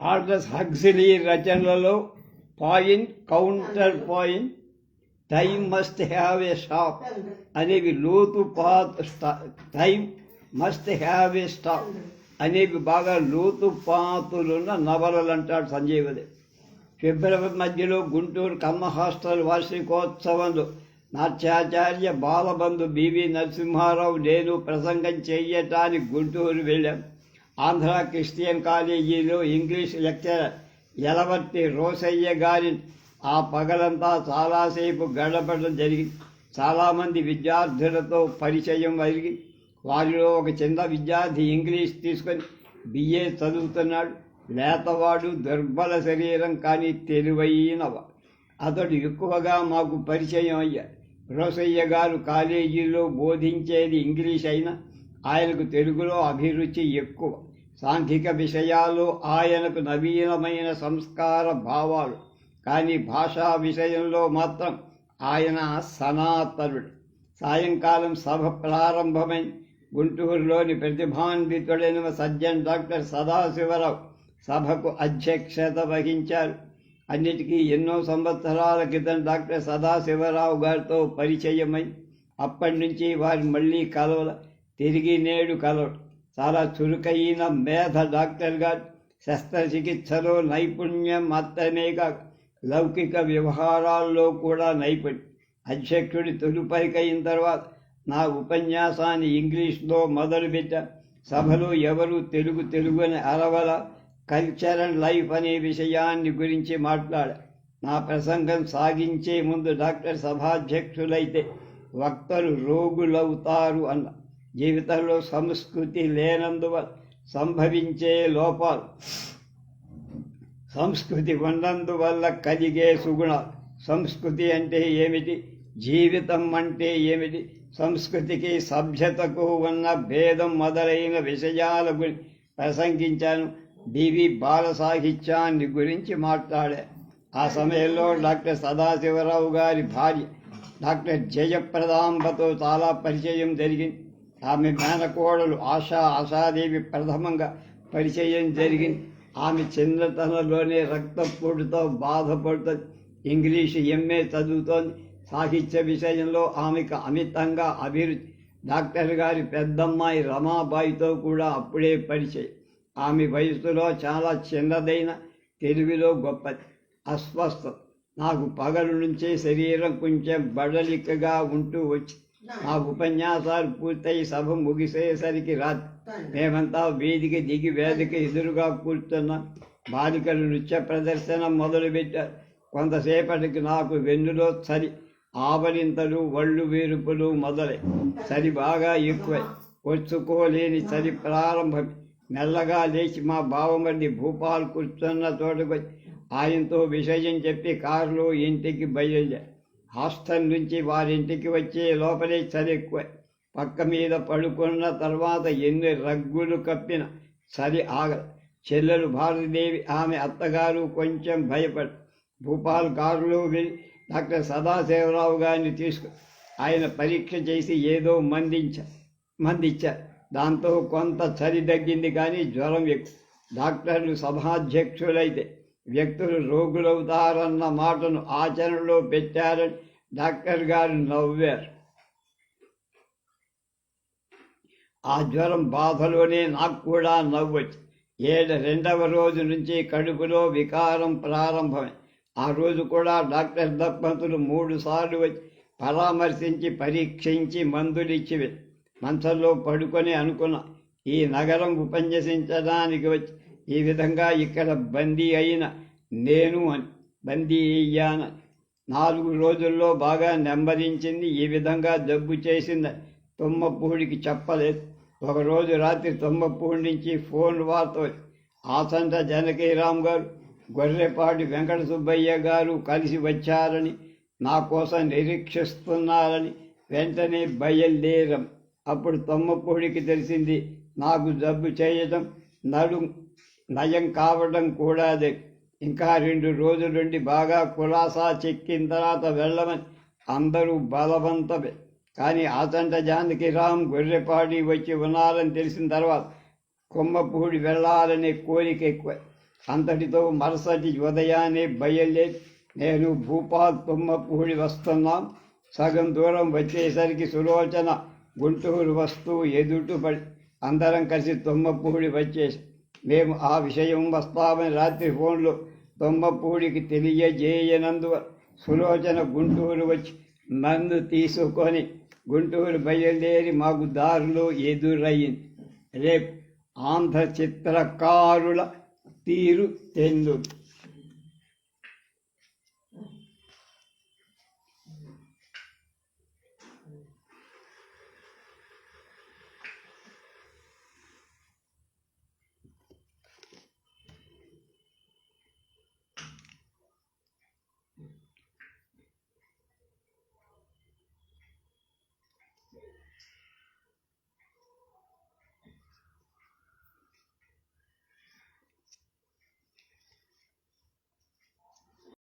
Orders హగ్సిలీ రచనలలో point counter point time must have a stop అనేవి లోతు పాత time must have a stop అనేవి బాగా లోతు పాతులున్న నవలలు అంటాడు సంజీవది ఫిబ్రవరి మధ్యలో గుంటూరు కమ్మ హాస్టల్ వార్షికోత్సవంలో నాట్యాచార్య బాలబంధు బివి నరసింహారావు నేను ప్రసంగం చేయటానికి గుంటూరు వెళ్ళాం. ఆంధ్ర క్రిస్టియన్ కాలేజీలో ఇంగ్లీష్ లెక్చరర్ ఎలవర్తి రోసయ్య గారి ఆ పగలంతా చాలాసేపు గడపడం జరిగింది చాలామంది విద్యార్థులతో పరిచయం అరిగి వారిలో ఒక చిన్న విద్యార్థి ఇంగ్లీష్ తీసుకొని బిఏ చదువుతున్నాడు. లేతవాడు దుర్బల శరీరం కానీ తెలివైన అతడు ఎక్కువగా మాకు పరిచయం అయ్యాడు. రోసయ్య గారు కాలేజీలో బోధించేది ఇంగ్లీష్ అయినా ఆయనకు తెలుగులో అభిరుచి ఎక్కువ. సాంఘిక విషయాలు ఆయనకు నవీనమైన సంస్కార భావాలు. కానీ భాషా విషయంలో మాత్రం ఆయన సనాతనుడు. సాయంకాలం సభ ప్రారంభమై గుంటూరులోని ప్రతిభాన్వితుడైన సజ్జన్ డాక్టర్ సదాశివరావు సభకు అధ్యక్షత వహించారు. అన్నిటికీ ఎన్నో సంవత్సరాల క్రితం డాక్టర్ సదాశివరావు గారితో పరిచయమై అప్పటి నుంచి వారు మళ్ళీ కలవల తిరిగి నేడు కలడు చాలా చురుకైన మేధ డాక్టర్ గారు శస్త్రచికిత్సలో నైపుణ్యం మాత్రమే కాక లౌకిక వ్యవహారాల్లో కూడా నైపుణ్యం అధ్యక్షుడి తొలిపరికైన తర్వాత నా ఉపన్యాసాన్ని ఇంగ్లీష్లో మొదలుపెట్ట. సభలో ఎవరు తెలుగు తెలుగు అని అరవల కల్చర్ అండ్ లైఫ్ అనే విషయాన్ని గురించి మాట్లాడ. నా ప్రసంగం సాగించే ముందు డాక్టర్ సభాధ్యక్షులైతే వక్తలు రోగులవుతారు అన్న జీవితంలో సంస్కృతి లేనందువల్ల సంభవించే లోపాలు సంస్కృతి ఉన్నందువల్ల కలిగే సుగుణాలు సంస్కృతి అంటే ఏమిటి? జీవితం అంటే ఏమిటి? సంస్కృతికి సభ్యతకు ఉన్న భేదం మొదలైన విషయాల గురించి ప్రసంగించాను. బివి బాల సాహిత్యాన్ని గురించి మాట్లాడా. ఆ సమయంలో డాక్టర్ సదాశివరావు గారి భార్య డాక్టర్ జయప్రదాంబతో చాలా పరిచయం జరిగింది. ఆమె మేనకోడలు ఆశా ఆశాదేవి ప్రథమంగా పరిచయం జరిగింది. ఆమె చిన్నతనంలోనే రక్తపోటుతో బాధపడుతుంది ఇంగ్లీషు ఎంఏ చదువుతోంది. సాహిత్య విషయంలో ఆమెకు అమితంగా అభిరుచి. డాక్టర్ గారి పెద్దమ్మాయి రమాబాయితో కూడా అప్పుడే పరిచయం. ఆమె వయసులో చాలా చిన్నదైన తెలుగులో గొప్పది. అస్వస్థత నాకు పగలు నుంచే శరీరం కొంచెం బడలికగా ఉంటూ వచ్చింది. నా ఉపన్యాసాలు పూర్తయి సభ ముగిసేసరికి రాత్రి మేమంతా వేదిక దిగి వేదిక ఎదురుగా కూర్చున్నాం బాలికలు నృత్య ప్రదర్శన మొదలుపెట్టారు కొంతసేపటికి నాకు వెన్నులో చలి ఆవలింతలు వళ్ళు వేరుపులు మొదలై చలి బాగా ఎక్కువై వచ్చుకోలేని చలి ప్రారంభం. మెల్లగా లేచి మా బావమర్ది భూపాల్ కూర్చున్న వచ్చి ఆయనతో విషయం చెప్పి కారులో ఇంటికి బయలుదేరి హాస్టల్ నుంచి వారింటికి వచ్చే లోపలే చలి ఎక్కువ పక్క మీద పడుకున్న తర్వాత ఎన్ని రగ్గులు కప్పిన చలి ఆగ చెల్లెలు భారతీదేవి ఆమె అత్తగారు కొంచెం భయపడి భూపాల్ కారులో వెళ్ళి డాక్టర్ సదాశివరావు గారిని తీసుకు ఆయన పరీక్ష చేసి ఏదో మందించారు మందిచ్చారు దాంతో కొంత చలి తగ్గింది కానీ జ్వరం ఎక్కువ డాక్టర్లు సభాధ్యక్షులైతే వ్యక్తులు రోగులవుతారన్న మాటను ఆచరణలో పెట్టారని డాక్టర్ గారు నవ్వారు. ఆ జ్వరం బాధలోనే నాకు కూడా నవ్వచ్చు ఏడు రెండవ రోజు నుంచి కడుపులో వికారం ప్రారంభమై. ఆ రోజు కూడా డాక్టర్ దంపతులు మూడుసార్లు వచ్చి పరామర్శించి పరీక్షించి మందులు మంచంలో పడుకొని అనుకున్నా ఈ నగరం ఉపన్యసించడానికి వచ్చి ఈ విధంగా ఇక్కడ బందీ అయిన నేను అని బందీ అయ్యాను. నాలుగు రోజుల్లో బాగా నెమ్మదించింది. ఈ విధంగా జబ్బు చేసింది. తుమ్మపూడికి చెప్పలేదు. ఒకరోజు రాత్రి తుమ్మపూడి నుంచి ఫోన్ వార్త వచ్చి ఆసంట జనకీరామ్ గారు గొర్రెపాటి వెంకట సుబ్బయ్య గారు కలిసి వచ్చారని నా కోసం నిరీక్షిస్తున్నారని వెంటనే బయలుదేరం. అప్పుడు తొమ్మపూడికి తెలిసింది నాకు జబ్బు చేయడం నడు నయం కావడం కూడాది ఇంకా రెండు రోజులుండి బాగా కులాసా చెక్కిన తర్వాత వెళ్ళమని అందరూ బలవంతమే. కానీ ఆచంట జానకి రామ్ గొర్రెపాడి వచ్చి ఉన్నారని తెలిసిన తర్వాత కొమ్మపూడి వెళ్ళాలనే కోరిక ఎక్కువ. అంతటితో మరుసటి ఉదయాన్నే బయలుదేరి నేను భూపాల్ తుమ్మపూడి వస్తున్నాం. సగం దూరం వచ్చేసరికి సులోచన గుంటూరు వస్తూ ఎదుటిపడి అందరం కలిసి తుమ్మపూడి వచ్చేసి మేము ఆ విషయం వస్తామని రాత్రి ఫోన్లో తుమ్మపూడికి తెలియజేయనందు సులోచన గుంటూరు వచ్చి నన్ను తీసుకొని గుంటూరు బయలుదేరి మాకు దారిలో ఎదురయ్యింది రేపు ఆంధ్ర చిత్రకారుల తీరు తెందు.